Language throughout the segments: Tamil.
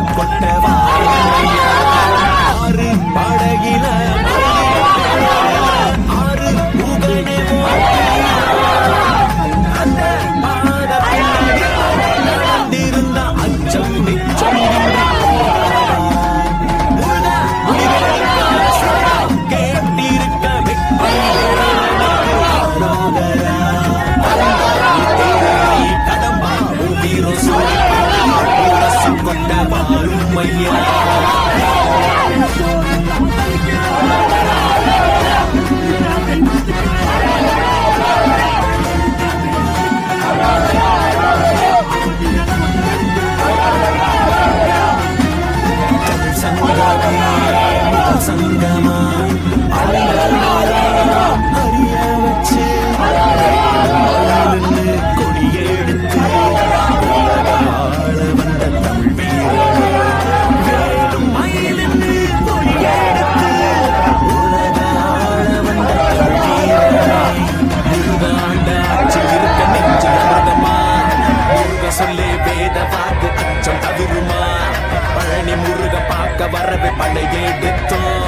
கொண்டவா? Mình. வேத வாக்கு அச்சம் தவிருமா? பழனி முருக பார்க்க வரவே படையெடுத்தோம் எடுத்தோம்.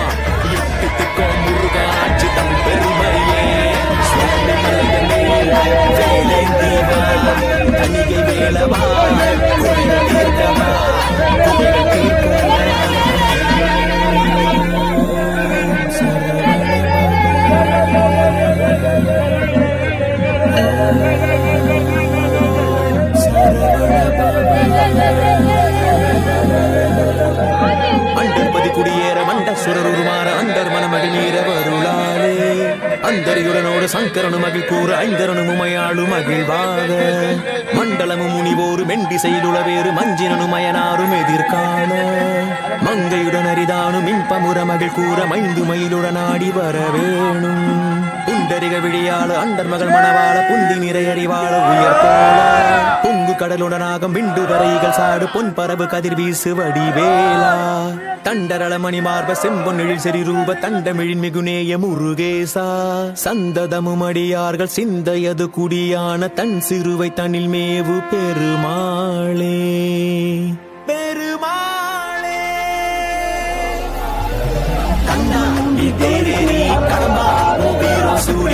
சுரருமாற அந்தர் மனமகி நீர வருளாலே அந்தரியுடனோடு சங்கரனு மகிழ் கூற ஐந்தரனு உமையாளு மகிழ்வாக மண்டலமும் முனிவோரு மெண்டி செய்துளவேறு மஞ்சினனு மயனாரும் எதிர்கால மங்கையுடன் அரிதானு மின்பமுற மகிழ் கூற மைந்து மயிலுடன் ஆடி வர வேணும். புண்டரிக விழியாள அண்டர் மகள் மணவாள புந்தி நிறையறிவாள உயர் கடலுடனாகம் விண்டு வரைகள் சாடு பொன் பரவு கதிர் வீசு வடிவேலா. தண்டரள மணிமார்ப செம்பொன் எழில் செறி ரூப தண்டமிழின் மிகுநேய முருகேசா. சந்ததமும் அடியார்கள் சிந்தையது குடியான தன் சிறுவை தனில் மேவு பெருமாளே. பெருமாளே. அண்ணா